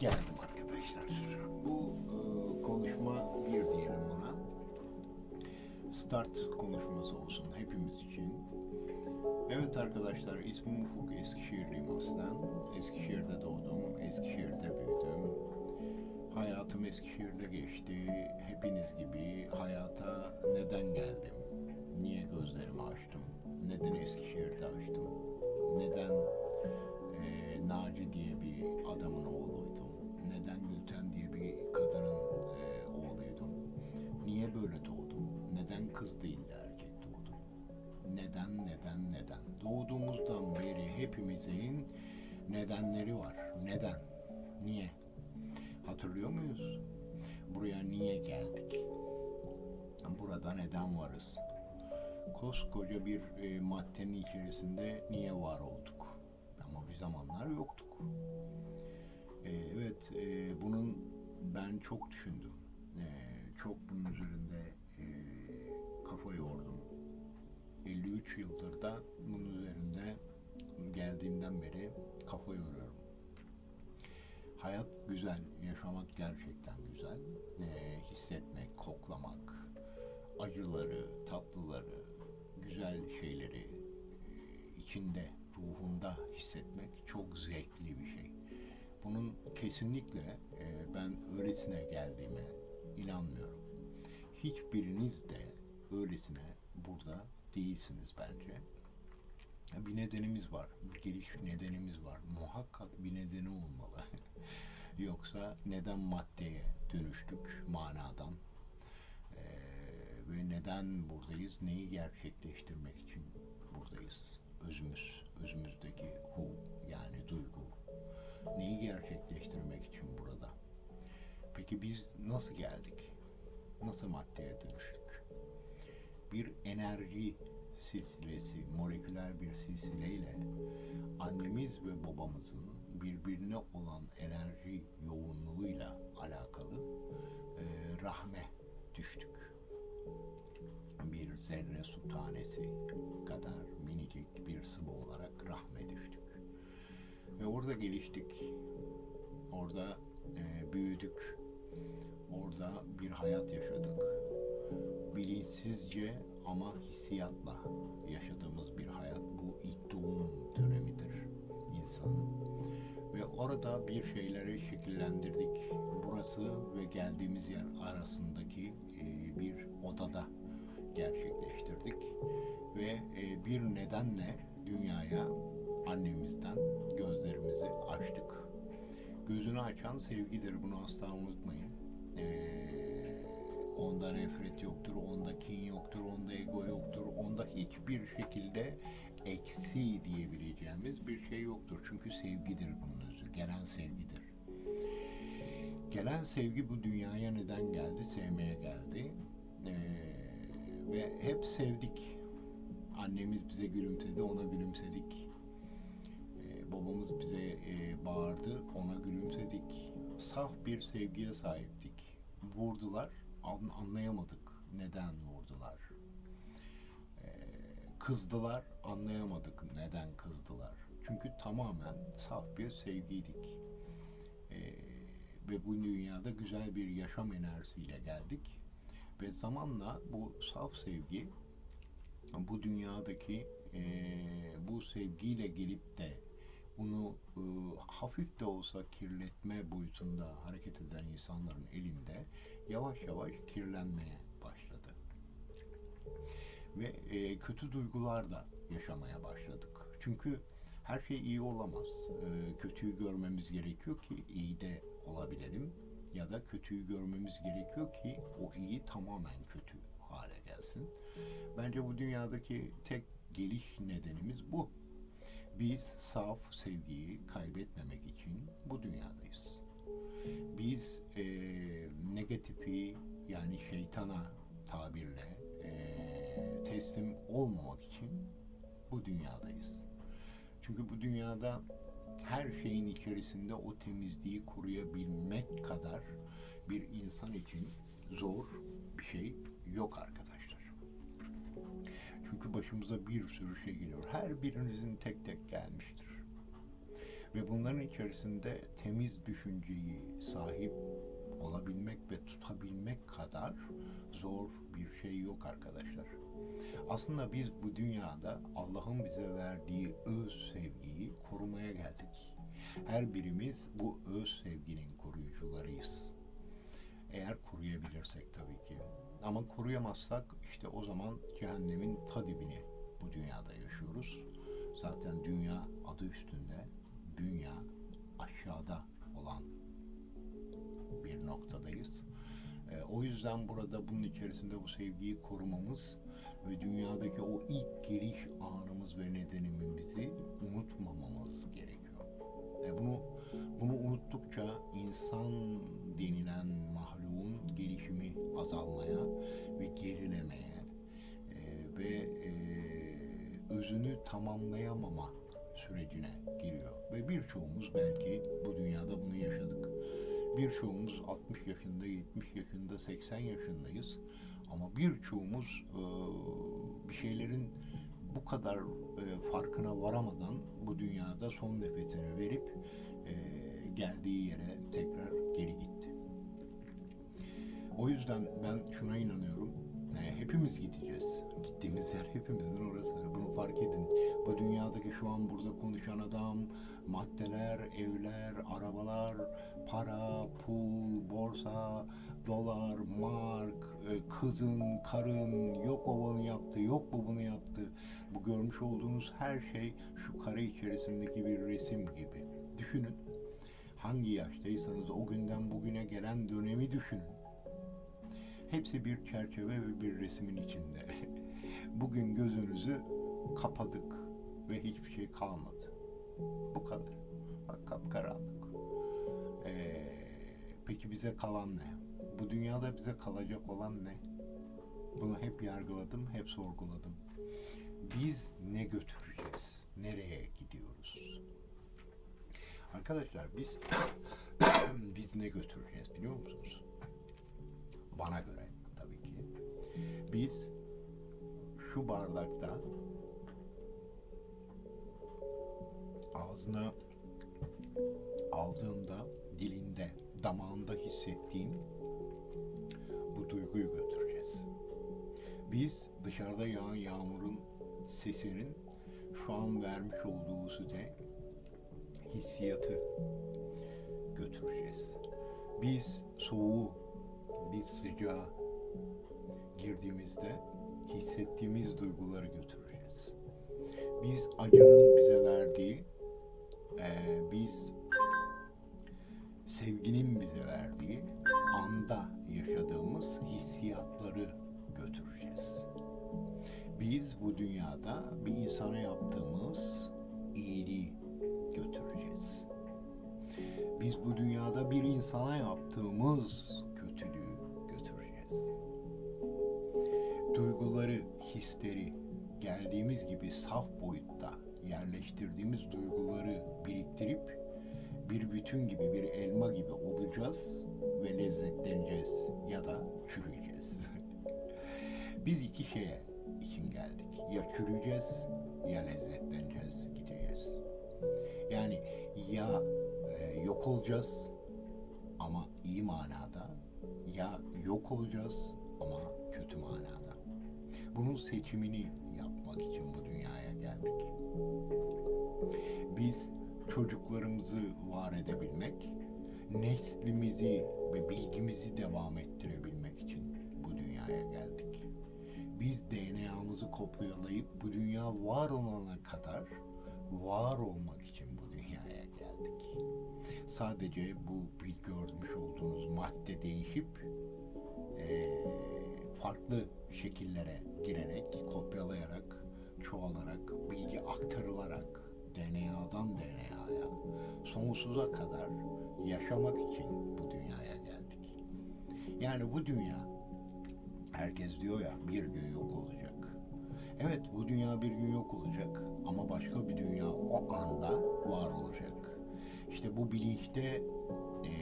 geldim arkadaşlar. Bu e, konuşma bir diyelim buna. Start konuşması olsun hepimiz için. Evet arkadaşlar ismim Ufuk Eskişehirliyim aslen. Eskişehir'de doğdum, Eskişehir'de büyüdüm. Hayatım Eskişehir'de geçti. Hepiniz gibi hayata neden geldim? Niye gözlerimi açtım? Neden, neden? Doğduğumuzdan beri hepimizin nedenleri var. Neden? Niye? Hatırlıyor muyuz? Buraya niye geldik? Burada neden varız? Koskoca bir e, maddenin içerisinde niye var olduk? Ama bir zamanlar yoktuk. E, evet, e, bunun ben çok düşündüm. E, çok bunun üzerinde e, kafa yordum. 53 yıldır da bunun üzerinde geldiğimden beri kafa yoruyorum. Hayat güzel, yaşamak gerçekten güzel. Ee, hissetmek, koklamak, acıları, tatlıları, güzel şeyleri e, içinde, ruhunda hissetmek çok zevkli bir şey. Bunun kesinlikle e, ben öylesine geldiğime inanmıyorum. Hiçbiriniz de öylesine burada değilsiniz bence. Bir nedenimiz var, bir geliş nedenimiz var. Muhakkak bir nedeni olmalı. Yoksa neden maddeye dönüştük manadan? Ee, ve neden buradayız? Neyi gerçekleştirmek için buradayız? Özümüz, özümüzdeki hu yani duygu. Neyi gerçekleştirmek için burada? Peki biz nasıl geldik? Nasıl maddeye dönüştük? Bir enerji silsilesi, moleküler bir silsileyle annemiz ve babamızın birbirine olan enerji yoğunluğuyla alakalı e, rahme düştük. Bir zerre su tanesi kadar minicik bir sıvı olarak rahme düştük. Ve orada geliştik. Orada e, büyüdük. Orada bir hayat yaşadık bilinçsizce ama hissiyatla yaşadığımız bir hayat bu ilk doğum dönemidir insanın. Ve orada bir şeyleri şekillendirdik. Burası ve geldiğimiz yer arasındaki e, bir odada gerçekleştirdik. Ve e, bir nedenle dünyaya annemizden gözlerimizi açtık. Gözünü açan sevgidir. Bunu asla unutmayın. Ee, onda nefret yoktur, onda hiçbir şekilde eksi diyebileceğimiz bir şey yoktur. Çünkü sevgidir özü, gelen sevgidir. Gelen sevgi bu dünyaya neden geldi? Sevmeye geldi. Ee, ve hep sevdik. Annemiz bize gülümsedi, ona gülümsedik. Ee, babamız bize e, bağırdı, ona gülümsedik. Saf bir sevgiye sahiptik. Vurdular, an- anlayamadık neden vurdular. Kızdılar, anlayamadık neden kızdılar. Çünkü tamamen saf bir sevgiydik. Ee, ve bu dünyada güzel bir yaşam enerjisiyle geldik. Ve zamanla bu saf sevgi bu dünyadaki e, bu sevgiyle gelip de bunu e, hafif de olsa kirletme boyutunda hareket eden insanların elinde yavaş yavaş kirlenmeye başladı. Ve e, kötü duygular da yaşamaya başladık. Çünkü her şey iyi olamaz. E, kötüyü görmemiz gerekiyor ki iyi de olabilelim. Ya da kötüyü görmemiz gerekiyor ki o iyi tamamen kötü hale gelsin. Bence bu dünyadaki tek geliş nedenimiz bu. Biz saf sevgiyi kaybetmemek için bu dünyadayız. Biz eee negatifi yani şeytana tabirle teslim olmamak için bu dünyadayız. Çünkü bu dünyada her şeyin içerisinde o temizliği koruyabilmek kadar bir insan için zor bir şey yok arkadaşlar. Çünkü başımıza bir sürü şey geliyor. Her birinizin tek tek gelmiştir. Ve bunların içerisinde temiz düşünceyi sahip olabilmek ve tutabilmek kadar zor bir şey yok arkadaşlar. Aslında biz bu dünyada Allah'ın bize verdiği öz sevgiyi korumaya geldik. Her birimiz bu öz sevginin koruyucularıyız. Eğer koruyabilirsek tabii ki. Ama koruyamazsak işte o zaman cehennemin ta dibini bu dünyada yaşıyoruz. Zaten dünya adı üstünde, dünya aşağıda olan bir noktadayız. Ee, o yüzden burada bunun içerisinde bu sevgiyi korumamız ve dünyadaki o ilk geliş anımız ve nedenimizi unutmamamız gerekiyor. E bunu bunu unuttukça insan denilen mahluğun gelişimi azalmaya ve gerilemeye e, ve e, özünü tamamlayamama sürecine giriyor. Ve birçoğumuz belki bu dünyada bunu yaşadık. Birçoğumuz 60 yaşında, 70 yaşında, 80 yaşındayız. Ama birçoğumuz e, bir şeylerin bu kadar e, farkına varamadan bu dünyada son nefesini verip e, geldiği yere tekrar geri gitti. O yüzden ben şuna inanıyorum. e, hepimiz gideceğiz. Gittiğimiz yer hepimizin orası. Bunu fark edin. Bu dünyadaki şu an burada konuşan adam, maddeler, evler, arabalar, para, pul, borsa, dolar, mark, kızın, karın, yok o bunu yaptı, yok bu bunu yaptı. Bu görmüş olduğunuz her şey şu kare içerisindeki bir resim gibi. Düşünün. Hangi yaştaysanız o günden bugüne gelen dönemi düşünün. Hepsi bir çerçeve ve bir resmin içinde. Bugün gözünüzü kapadık ve hiçbir şey kalmadı. Bu kadar. Bak kapkaranlık. Ee, peki bize kalan ne? Bu dünyada bize kalacak olan ne? Bunu hep yargıladım, hep sorguladım. Biz ne götüreceğiz? Nereye gidiyoruz? Arkadaşlar biz biz ne götüreceğiz biliyor musunuz? Bana göre tabii ki. Biz şu bardakta ağzına aldığında dilinde, damağında hissettiğin dışarıda yağan yağmurun sesinin şu an vermiş olduğu size hissiyatı götüreceğiz. Biz soğuğu, biz sıcağı girdiğimizde hissettiğimiz duyguları götüreceğiz. Biz acının bize verdiği, eee, biz sevginin bize verdiği anda yaşadığımız hissiyatları. Biz bu dünyada bir insana yaptığımız iyiliği götüreceğiz. Biz bu dünyada bir insana yaptığımız kötülüğü götüreceğiz. Duyguları, hisleri geldiğimiz gibi saf boyutta yerleştirdiğimiz duyguları biriktirip bir bütün gibi bir elma gibi olacağız ve lezzetleneceğiz ya da çürüyeceğiz. Biz iki şeye için geldik. Ya çürüyeceğiz ya lezzetleneceğiz, gideceğiz. Yani ya e, yok olacağız ama iyi manada ya yok olacağız ama kötü manada. Bunun seçimini yapmak için bu dünyaya geldik. Biz çocuklarımızı var edebilmek, neslimizi ve bilgimizi devam ettirebilmek için bu dünyaya geldik. Biz DNA'mızı kopyalayıp bu dünya var olana kadar var olmak için bu dünyaya geldik. Sadece bu bir görmüş olduğunuz madde değişip eee, farklı şekillere girerek, kopyalayarak, çoğalarak, bilgi aktarılarak DNA'dan DNA'ya sonsuza kadar yaşamak için bu dünyaya geldik. Yani bu dünya herkes diyor ya bir gün yok olacak. Evet bu dünya bir gün yok olacak ama başka bir dünya o anda var olacak. İşte bu bilinçte e,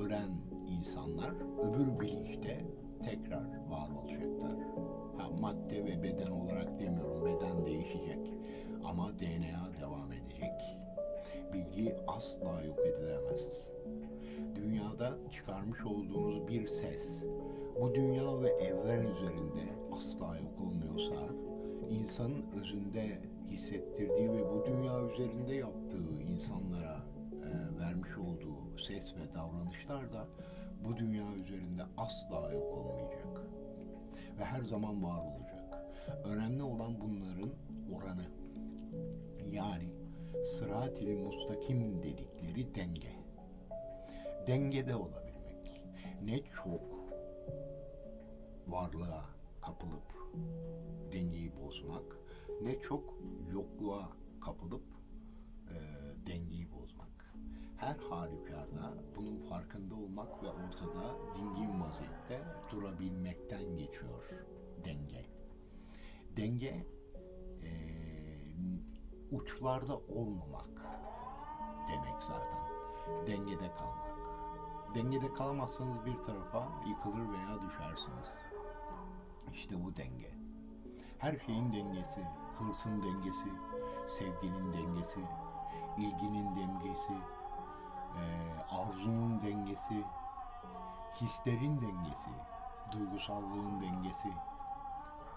ölen insanlar öbür bilinçte tekrar var olacaklar. Ha, madde ve beden olarak demiyorum. Beden değişecek. Ama DNA devam edecek. Bilgi asla yok edilemez. Dünyada çıkarmış olduğunuz bir ses, bu dünya ve evren üzerinde asla yok olmuyorsa, insanın özünde hissettirdiği ve bu dünya üzerinde yaptığı insanlara e, vermiş olduğu ses ve davranışlar da bu dünya üzerinde asla yok olmayacak. Ve her zaman var olacak. Önemli olan bunların oranı. Yani sırat-i mustakim dedikleri denge. Dengede olabilmek. Ne çok varlığa kapılıp dengeyi bozmak, ne çok yokluğa kapılıp e, dengeyi bozmak. Her halükarda bunun farkında olmak ve ortada dingin vaziyette durabilmekten geçiyor denge. Denge e, uçlarda olmamak demek zaten. Dengede kalmak. Dengede kalamazsanız bir tarafa yıkılır veya düşersiniz. İşte bu denge. Her şeyin dengesi, hırsın dengesi, sevginin dengesi, ilginin dengesi, eee, arzunun dengesi, hislerin dengesi, duygusallığın dengesi,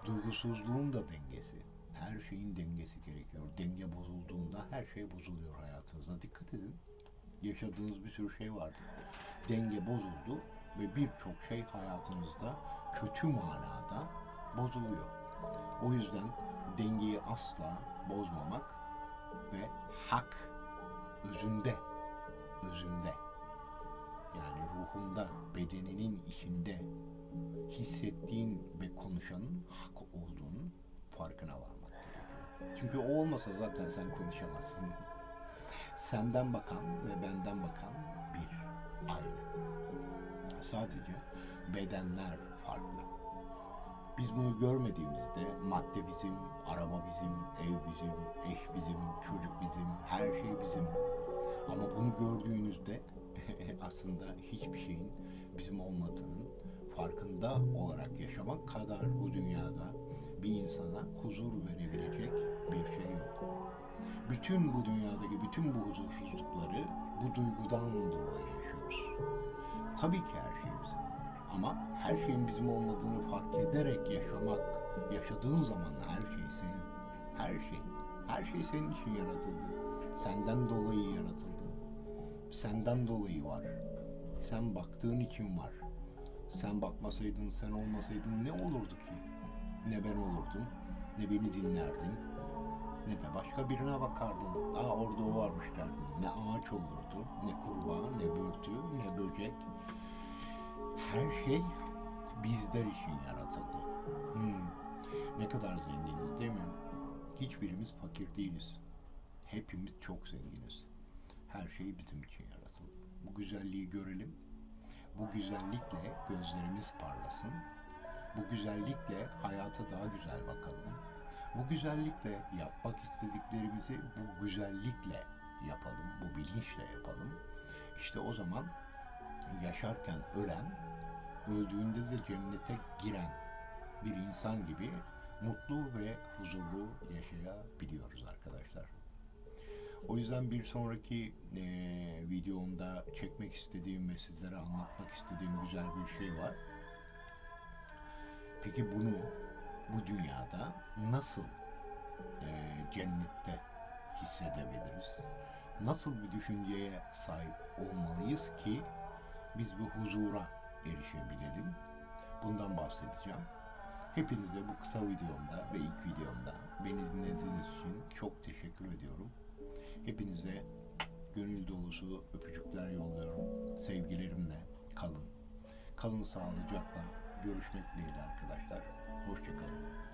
duygusuzluğun da dengesi. Her şeyin dengesi gerekiyor. Denge bozulduğunda her şey bozuluyor hayatınızda. Dikkat edin. Yaşadığınız bir sürü şey vardı. Denge bozuldu ve birçok şey hayatınızda kötü manada bozuluyor. O yüzden dengeyi asla bozmamak ve hak özünde, özünde yani ruhunda, bedeninin içinde hissettiğin ve konuşanın hak olduğunun farkına varmak gerekiyor. Çünkü o olmasa zaten sen konuşamazsın. Senden bakan ve benden bakan bir, aynı. Sadece bedenler farklı. Biz bunu görmediğimizde madde bizim, araba bizim, ev bizim, eş bizim, çocuk bizim, her şey bizim. Ama bunu gördüğünüzde aslında hiçbir şeyin bizim olmadığının farkında olarak yaşamak kadar bu dünyada bir insana huzur verebilecek bir şey yok. Bütün bu dünyadaki bütün bu huzursuzlukları bu duygudan dolayı yaşıyoruz. Tabii ki her. Ama her şeyin bizim olmadığını fark ederek yaşamak, yaşadığın zaman her şey senin. Her şey. Her şey senin için yaratıldı. Senden dolayı yaratıldı. Senden dolayı var. Sen baktığın için var. Sen bakmasaydın, sen olmasaydın ne olurdu ki? Ne ben olurdum, ne beni dinlerdin, ne de başka birine bakardın. Aa orada o varmış derdin. Ne ağaç olurdu, ne kurbağa, ne börtü, ne böcek. Her şey bizler için yaratıldı. Hmm. Ne kadar zenginiz değil mi? Hiçbirimiz fakir değiliz. Hepimiz çok zenginiz. Her şey bizim için yaratıldı. Bu güzelliği görelim. Bu güzellikle gözlerimiz parlasın. Bu güzellikle hayata daha güzel bakalım. Bu güzellikle yapmak istediklerimizi bu güzellikle yapalım, bu bilinçle yapalım. İşte o zaman yaşarken ölen, öldüğünde de cennete giren bir insan gibi mutlu ve huzurlu yaşayabiliyoruz arkadaşlar. O yüzden bir sonraki e, videomda çekmek istediğim ve sizlere anlatmak istediğim güzel bir şey var. Peki bunu bu dünyada nasıl e, cennette hissedebiliriz? Nasıl bir düşünceye sahip olmalıyız ki biz bu huzura erişebilelim? Bundan bahsedeceğim. Hepinize bu kısa videomda ve ilk videomda beni dinlediğiniz için çok teşekkür ediyorum. Hepinize gönül dolusu öpücükler yolluyorum. Sevgilerimle kalın. Kalın sağlıcakla. Görüşmek dileğiyle arkadaşlar. Hoşçakalın.